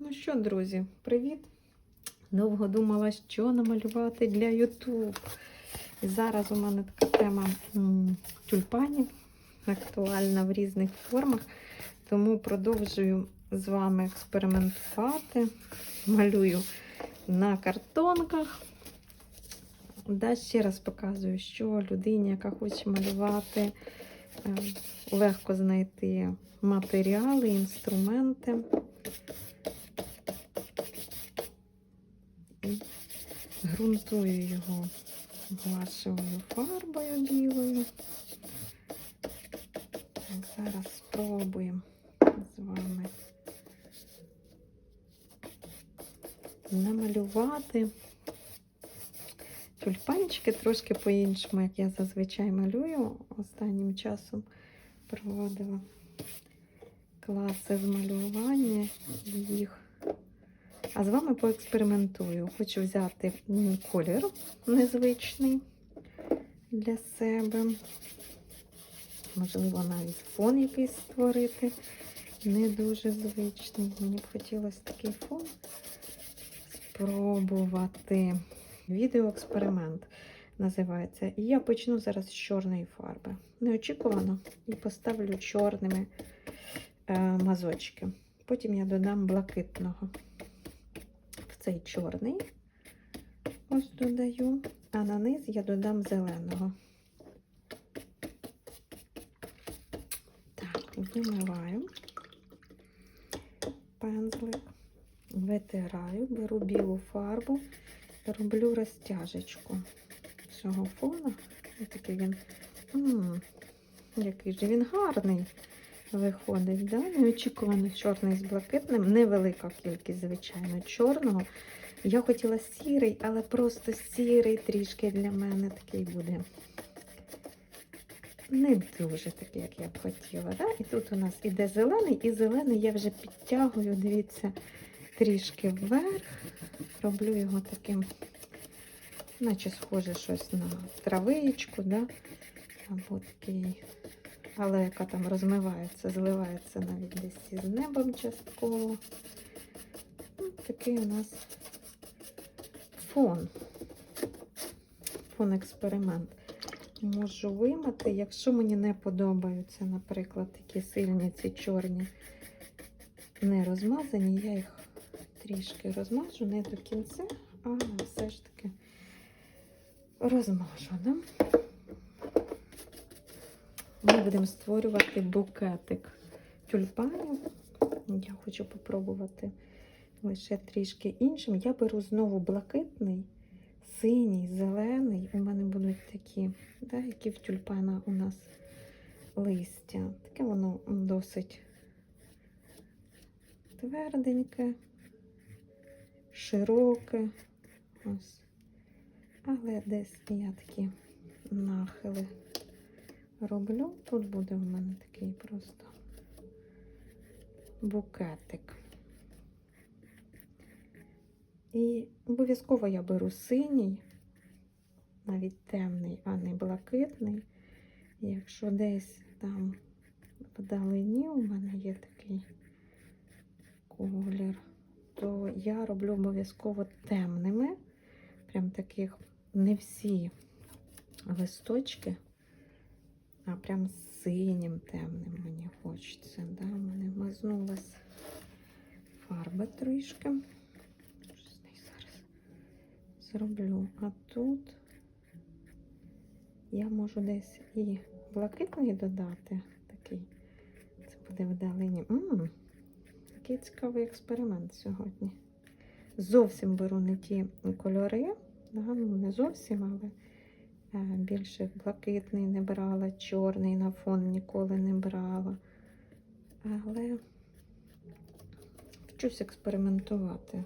Ну що, друзі, привіт! Довго думала, що намалювати для YouTube. І зараз у мене така тема тюльпанів, актуальна в різних формах. Тому продовжую з вами експериментувати. Малюю на картонках. Да, ще раз показую, що людині, яка хоче малювати, е, легко знайти матеріали, інструменти. І ґрунтую його гуашевою фарбою білою. Зараз спробуємо з вами намалювати тюльпанчики трошки по-іншому, як я зазвичай малюю. Останнім часом проводила класи з малювання їх. А з вами поекспериментую. Хочу взяти колір незвичний для себе. Можливо, навіть фон якийсь створити. Не дуже звичний. Мені б хотілося такий фон спробувати. Відеоексперимент називається. І я почну зараз з чорної фарби. Неочікувано і поставлю чорними е, мазочки. Потім я додам блакитного цей чорний. Ось додаю, а на низ я додам зеленого. Так, вимиваю пензлик, витираю, беру білу фарбу, роблю розтяжечку цього фона. Ось такий він, м який же він гарний виходить. Да? Неочікувано чорний з блакитним. Невелика кількість, звичайно, чорного. Я хотіла сірий, але просто сірий трішки для мене такий буде. Не дуже такий, як я б хотіла. Да? І тут у нас іде зелений, і зелений я вже підтягую, дивіться, трішки вверх. Роблю його таким, наче схоже щось на травичку, да? або такий але яка там розмивається, зливається навіть десь із небом частково. Ну, такий у нас фон. Фон експеримент. Можу вимати, якщо мені не подобаються, наприклад, такі сильні ці чорні не розмазані, я їх трішки розмажу, не до кінця, а все ж таки розмажу. Да? Ми будемо створювати букетик тюльпанів. Я хочу попробувати лише трішки іншим. Я беру знову блакитний, синій, зелений. У мене будуть такі, да, які в тюльпана у нас листя. Таке воно досить тверденьке, широке. Ось. Але десь я такі нахили роблю. Тут буде в мене такий просто букетик. І обов'язково я беру синій, навіть темний, а не блакитний. Якщо десь там вдалині у мене є такий колір, то я роблю обов'язково темними. Прям таких не всі листочки а прям синім темним мені хочеться. Да? У мене мазнулась фарба трішки. Щось не зараз зроблю. А тут я можу десь і блакитний додати. Такий. Це буде вдалині. Такий цікавий експеримент сьогодні. Зовсім беру не ті кольори. Да? Ну, не зовсім, але. Е, більше блакитний не брала, чорний на фон ніколи не брала. Але вчусь експериментувати.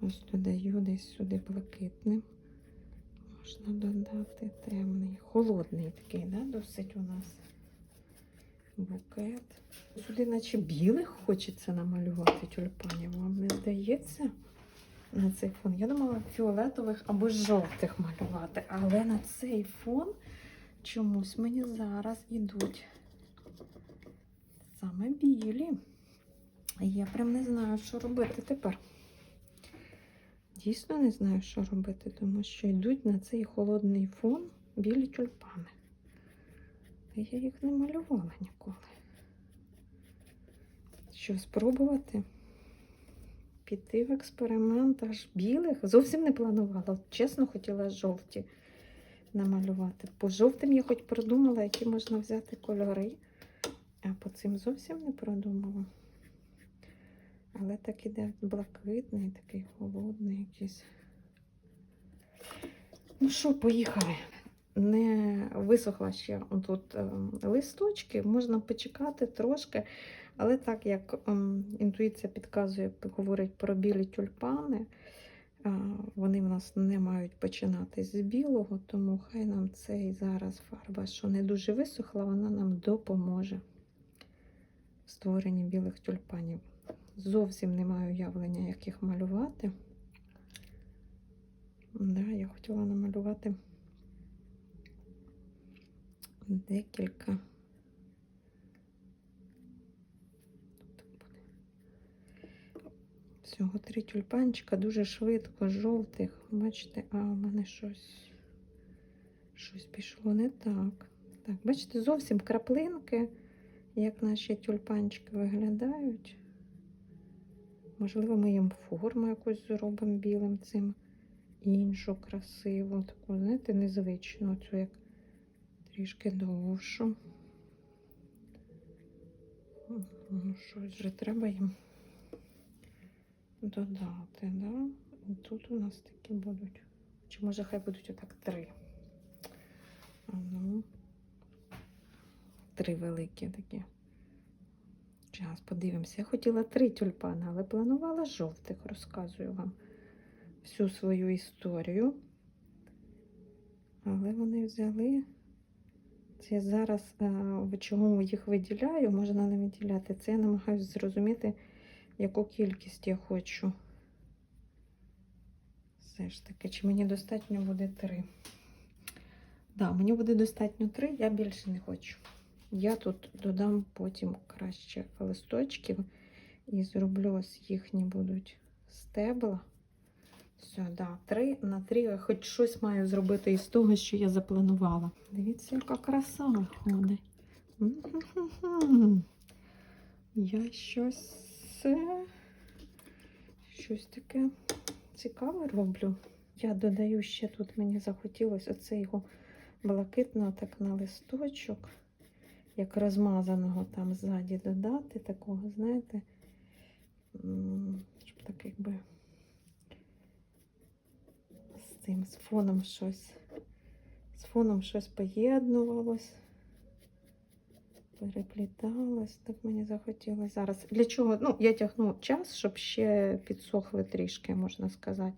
Ось додаю десь сюди блакитний. Можна додати темний, холодний такий, да, досить у нас букет. Сюди, наче білих хочеться намалювати тюльпанів, вам не здається? На цей фон. Я думала фіолетових або жовтих малювати, але на цей фон чомусь мені зараз ідуть саме білі. Я прям не знаю, що робити тепер. Дійсно не знаю, що робити, тому що йдуть на цей холодний фон білі тюльпани. Я їх не малювала ніколи. Що, спробувати? Піти в експеримент аж білих. Зовсім не планувала. Чесно, хотіла жовті намалювати. По жовтим я хоч продумала, які можна взяти кольори, а по цим зовсім не продумала. Але так іде блакитний, такий холодний якийсь. Ну що, поїхали. Не висохла ще тут е, листочки, можна почекати трошки. Але так як ем, інтуїція підказує, говорить про білі тюльпани, вони в нас не мають починати з білого, тому хай нам цей зараз фарба, що не дуже висохла, вона нам допоможе в створенні білих тюльпанів. Зовсім не маю уявлення, як їх малювати. Да, я хотіла намалювати декілька. Всього три тюльпанчика, дуже швидко, жовтих. Бачите, а в мене щось, щось пішло не так. Так, бачите, зовсім краплинки, як наші тюльпанчики виглядають. Можливо, ми їм форму якусь зробимо білим цим іншу красиву, таку, знаєте, незвичну, цю як трішки довшу. Ну, щось же треба їм додати, да? Тут у нас такі будуть. Чи може хай будуть отак три. Ну, три великі такі. Зараз подивимося. Я хотіла три тюльпани, але планувала жовтих, розказую вам всю свою історію. Але вони взяли. Це зараз, а, чому їх виділяю, можна не виділяти. Це я намагаюся зрозуміти, яку кількість я хочу. Все ж таки, чи мені достатньо буде три? Так, да, мені буде достатньо три, я більше не хочу. Я тут додам потім краще листочків і зроблю ось їхні будуть стебла. Все, да, три на три. Хоч щось маю зробити із того, що я запланувала. Дивіться, яка краса виходить. Я щось, е, щось таке цікаве роблю. Я додаю ще тут, мені захотілося оце його блакитного так на листочок, як розмазаного там ззаді додати, такого, знаєте, щоб так якби з цим з фоном щось, з фоном щось поєднувалось, перепліталось, так мені захотілося зараз. Для чого? Ну, я тягну час, щоб ще підсохли трішки, можна сказати,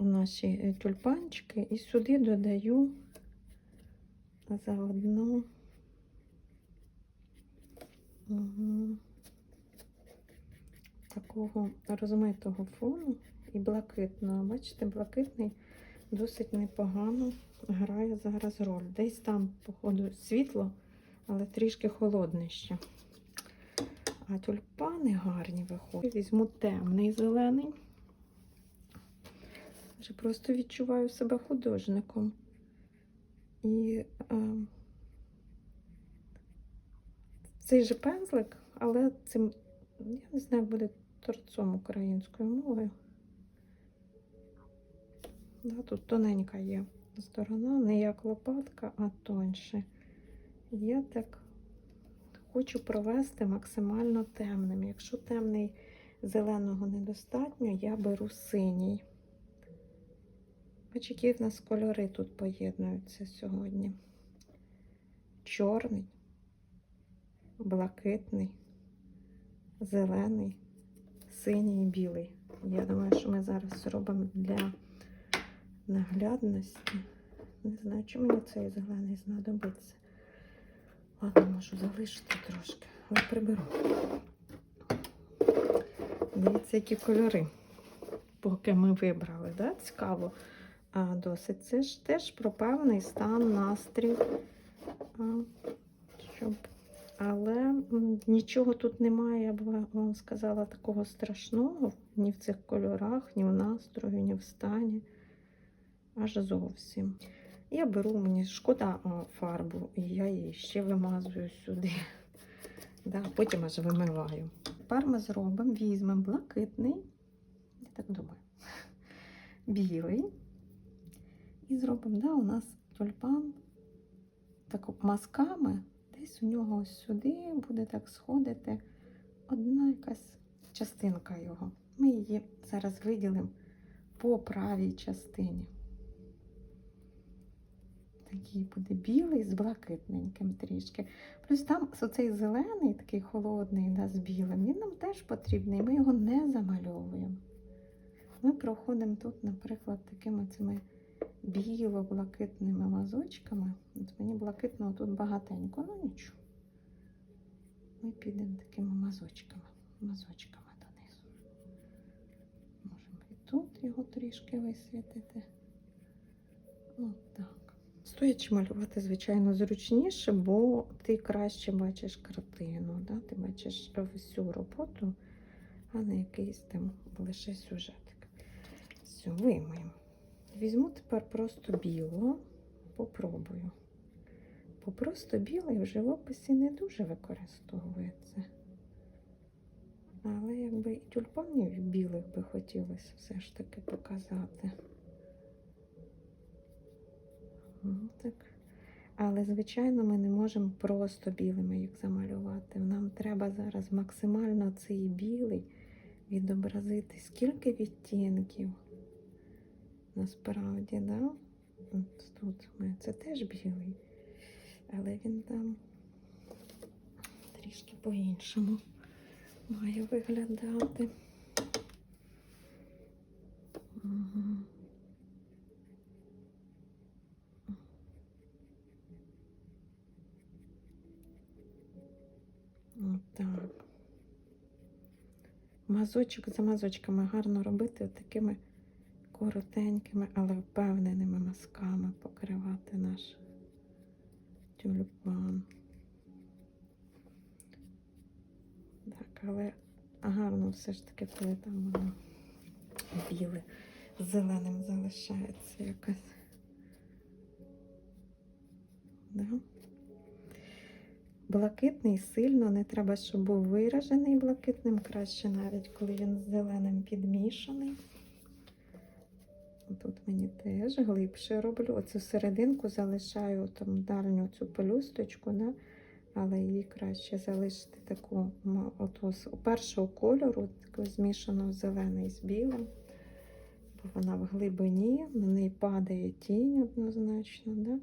наші е, тюльпанчики. І сюди додаю заодно. Угу. Такого розмитого фону і блакитного. Бачите, блакитний досить непогано грає зараз роль. Десь там, походу, світло, але трішки холодне ще. А тюльпани гарні виходять. Візьму темний зелений. Вже просто відчуваю себе художником. І е, цей же пензлик, але цим, я не знаю, буде торцом українською мовою. Да, тут тоненька є сторона, не як лопатка, а тоньше. Я так хочу провести максимально темним. Якщо темний зеленого недостатньо, я беру синій. Бач, які в нас кольори тут поєднуються сьогодні. Чорний, блакитний, зелений, синій і білий. Я думаю, що ми зараз зробимо для наглядності. Не знаю, чи мені цей зелений знадобиться. Ладно, можу залишити трошки, але приберу. Дивіться, які кольори, поки ми вибрали, да? цікаво а, досить. Це ж теж про певний стан, настрій, а, щоб Але нічого тут немає, я б вам сказала, такого страшного ні в цих кольорах, ні в настрої, ні в стані. Аж зовсім. Я беру, мені шкода фарбу, і я її ще вимазую сюди. Да, потім аж вимиваю. Тепер ми зробимо, візьмемо блакитний, я так думаю, білий. І зробимо, да, у нас тюльпан так мазками. Десь у нього ось сюди буде так сходити одна якась частинка його. Ми її зараз виділимо по правій частині. Такий буде білий з блакитненьким трішки. Плюс там оцей зелений, такий холодний, да, з білим, він нам теж потрібний, ми його не замальовуємо. Ми проходимо тут, наприклад, такими цими біло-блакитними мазочками. От мені блакитного тут багатенько, ну нічого. Ми підемо такими мазочками, мазочками донизу. Можемо і тут його трішки висвітити. От так. Стоячи малювати, звичайно, зручніше, бо ти краще бачиш картину, да? ти бачиш всю роботу, а не якийсь там лише сюжетик. Все, виймаємо. Візьму тепер просто білого, попробую. Бо просто білий в живописі не дуже використовується. Але якби і тюльпанів білих би хотілося все ж таки показати. Ну. Але, звичайно, ми не можемо просто білими їх замалювати. Нам треба зараз максимально цей білий відобразити. Скільки відтінків? Насправді, да? Тут ми це теж білий, але він там трішки по-іншому має виглядати. Угу. Мазочок за мазочками гарно робити такими коротенькими, але впевненими мазками покривати наш тюльпан. Так, але гарно все ж таки, коли там воно біле зеленим залишається якось. Да? Блакитний сильно не треба, щоб був виражений блакитним, краще навіть коли він з зеленим підмішаний. Тут мені теж глибше роблю. Оцю серединку залишаю там дальню цю пелюсточку, да? але її краще залишити таку з першого кольору, таку змішану зелений з білим. Бо вона в глибині, на неї падає тінь однозначно. Да?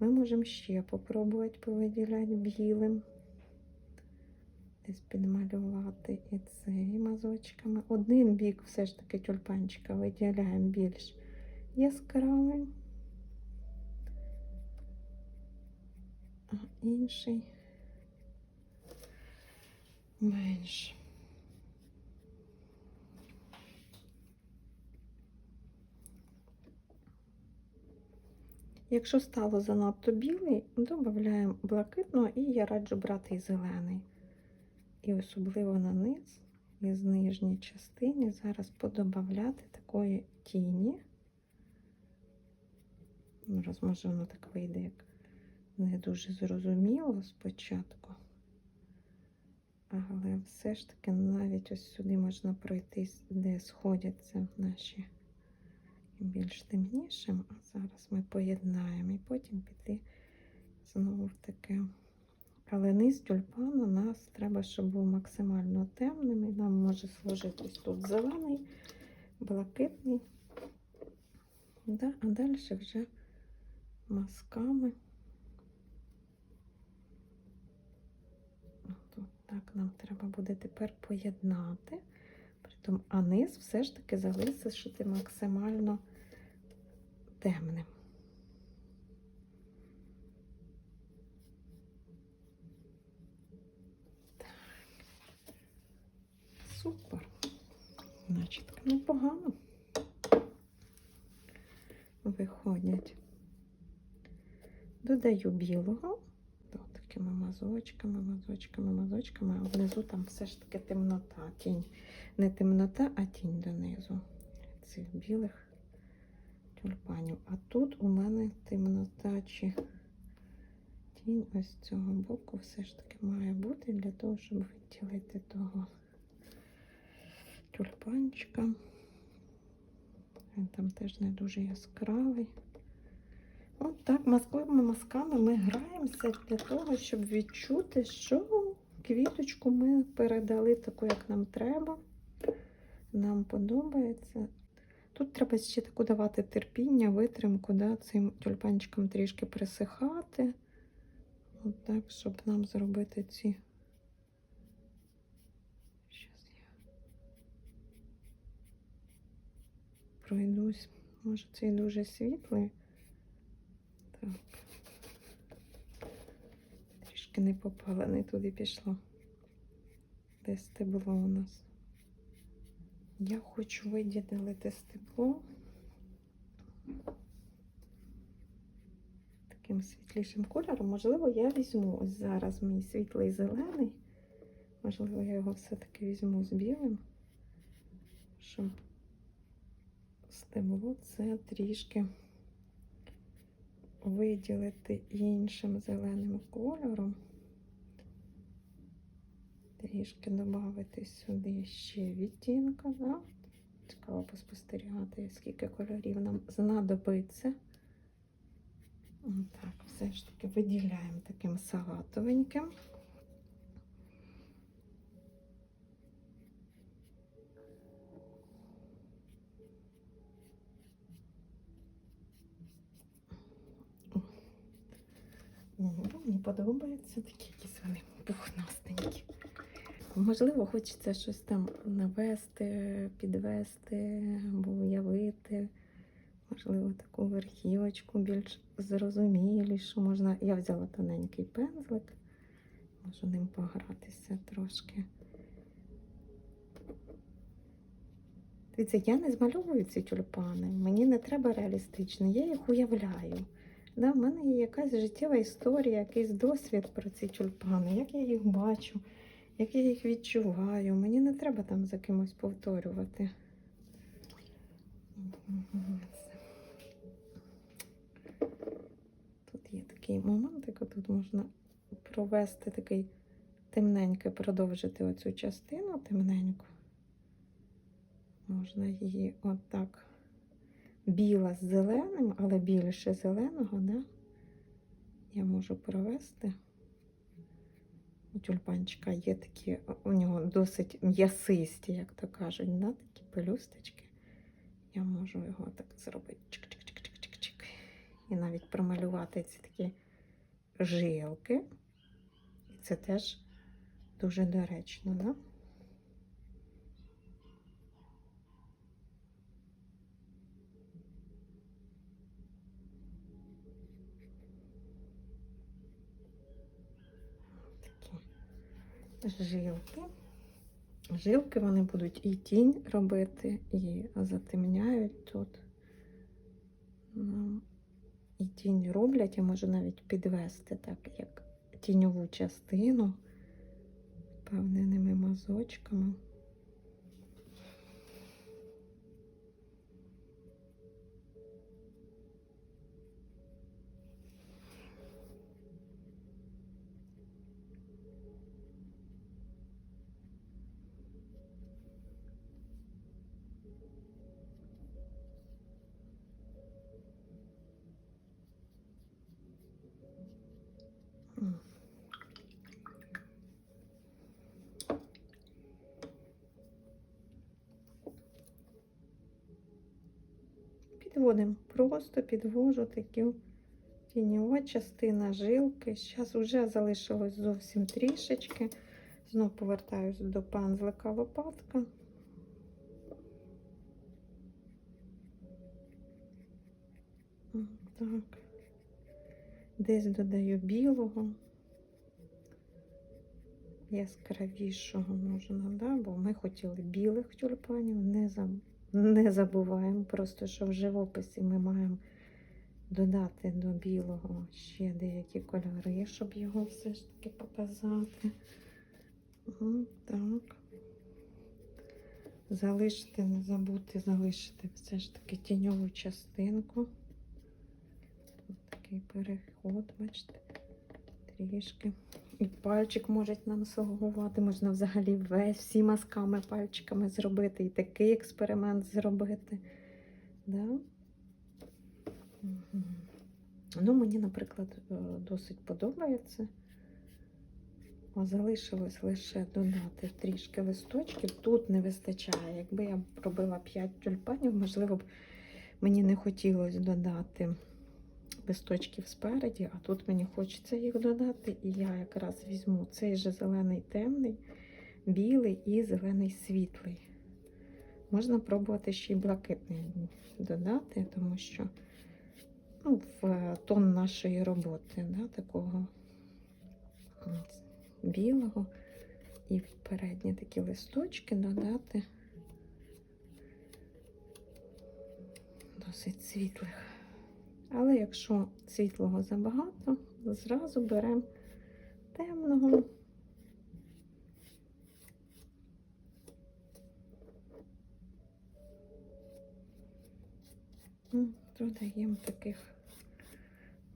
Ми можемо ще попробувати повиділяти білим. Десь підмалювати і цей мазочками. Один бік все ж таки тюльпанчика виділяємо більш яскравим, а інший менш. Якщо стало занадто білий, додаємо блакитного і я раджу брати і зелений. І особливо на низ з нижній частині зараз подобавляти такої тіні. Раз, може, воно так вийде, як не дуже зрозуміло спочатку. Але все ж таки навіть ось сюди можна пройтись, де сходяться наші більш темнішим, а зараз ми поєднаємо і потім піти знову в таке. Але низ тюльпану нас треба, щоб був максимально темним. І нам може сложитись тут зелений, блакитний. Да, а далі вже мазками. Тут так нам треба буде тепер поєднати. Притом, а низ все ж таки залишити максимально темним. Супер. Значить, непогано виходять. Додаю білого, такими мазочками, мазочками, мазочками, а внизу там все ж таки темнота, тінь. Не темнота, а тінь донизу цих білих тюльпанів. А тут у мене темнота чи тінь ось з цього боку все ж таки має бути для того, щоб відділити того тюльпанчика. Він там теж не дуже яскравий. От так, мазковими мазками ми граємося для того, щоб відчути, що квіточку ми передали таку, як нам треба. Нам подобається. Тут треба ще таку давати терпіння, витримку, да, цим тюльпанчикам трішки присихати. От так, щоб нам зробити ці. Щас я пройдусь. Може, цей дуже світлий. Так. Трішки не попала, не туди пішло. Де стебло у нас? Я хочу виділити стебло таким світлішим кольором. Можливо, я візьму ось зараз мій світлий зелений. Можливо, я його все-таки візьму з білим, щоб стебло це трішки виділити іншим зеленим кольором. Трішки додати сюди ще відтінка. Да? Цікаво поспостерігати, скільки кольорів нам знадобиться. Так, все ж таки виділяємо таким салатовеньким. О, Мені подобаються такі якісь вони пухнастенькі. Можливо, хочеться щось там навести, підвести або уявити. Можливо, таку верхівочку більш зрозумілішу. Можна. Я взяла тоненький пензлик, можу ним погратися трошки. Дивіться, я не змальовую ці тюльпани. Мені не треба реалістично, я їх уявляю. Да, в мене є якась життєва історія, якийсь досвід про ці тюльпани, як я їх бачу, як я їх відчуваю. Мені не треба там за кимось повторювати. Тут є такий моментик, тут можна провести такий темненький, продовжити оцю частину темненьку. Можна її отак біла з зеленим, але більше зеленого, да? я можу провести. У тюльпанчика є такі, у нього досить м'ясисті, як то кажуть, да? такі пелюсточки. Я можу його так зробити. Чик-чик-чик-чик-чик-чик. І навіть промалювати ці такі жилки. І це теж дуже доречно, да? Жилки. Жилки вони будуть і тінь робити, і затемняють тут. Ну, і тінь роблять, я можу навіть підвести так, як тіньову частину певненими мазочками. Підводимо, просто підвожу таку тіньова частина жилки. Зараз вже залишилось зовсім трішечки. Знову повертаюся до пензлика лопатка. Так. Десь додаю білого, яскравішого можна, да? бо ми хотіли білих тюльпанів, не, заб... не забуваємо просто, що в живописі ми маємо додати до білого ще деякі кольори, щоб його все ж таки показати. М, Так. Залишити, не забути залишити все ж таки тіньову частинку. Ось такий переход, бачите, трішки. І пальчик може нам слугувати, можна взагалі весь всі мазками пальчиками зробити, і такий експеримент зробити. Да? Ну, мені, наприклад, е, досить подобається. Залишилось лише додати трішки листочків. Тут не вистачає. Якби я робила 5 тюльпанів, можливо б мені не хотілося додати листочків спереді, а тут мені хочеться їх додати. І я якраз візьму цей же зелений темний, білий і зелений світлий. Можна пробувати ще й блакитний додати, тому що ну, в тон нашої роботи, да, такого білого. І передні такі листочки додати досить світлих. Але якщо світлого забагато, зразу беремо темного. М, Додаємо таких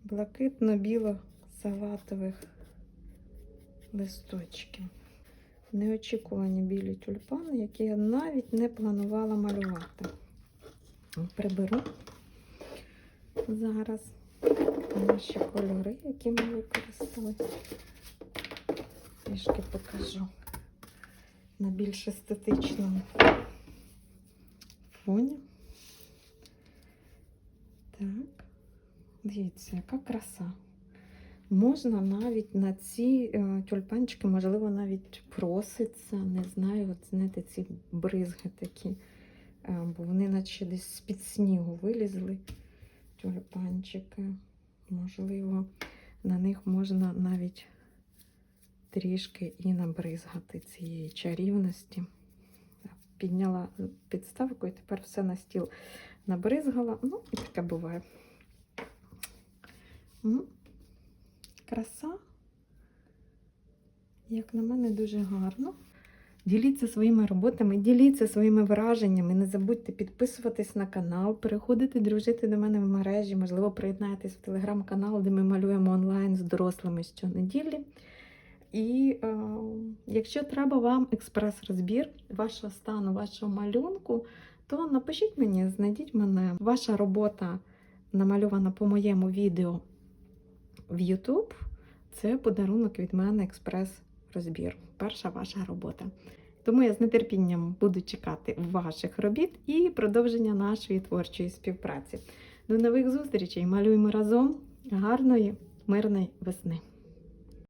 блакитно-біло-салатових листочків. Неочікувані білі тюльпани, які я навіть не планувала малювати. Приберу зараз наші кольори, які ми використали. Трішки покажу на більш естетичному фоні. Так, дивіться, яка краса. Можна навіть на ці е, тюльпанчики, можливо, навіть проситься, не знаю, от знаєте, ці бризги такі, е, бо вони наче десь з-під снігу вилізли тюльпанчики. Можливо, на них можна навіть трішки і набризгати цієї чарівності. Підняла підставку і тепер все на стіл набризгала. Ну, і таке буває. Краса, як на мене, дуже гарно. Діліться своїми роботами, діліться своїми враженнями. Не забудьте підписуватись на канал, переходити, дружити до мене в мережі. Можливо, приєднайтесь в телеграм-канал, де ми малюємо онлайн з дорослими щонеділі. І е, якщо треба вам експрес-розбір вашого стану, вашого малюнку, то напишіть мені, знайдіть мене. Ваша робота намальована по моєму відео в YouTube. Це подарунок від мене експрес-розбір. Перша ваша робота. Тому я з нетерпінням буду чекати ваших робіт і продовження нашої творчої співпраці. До нових зустрічей! Малюємо разом гарної, мирної весни!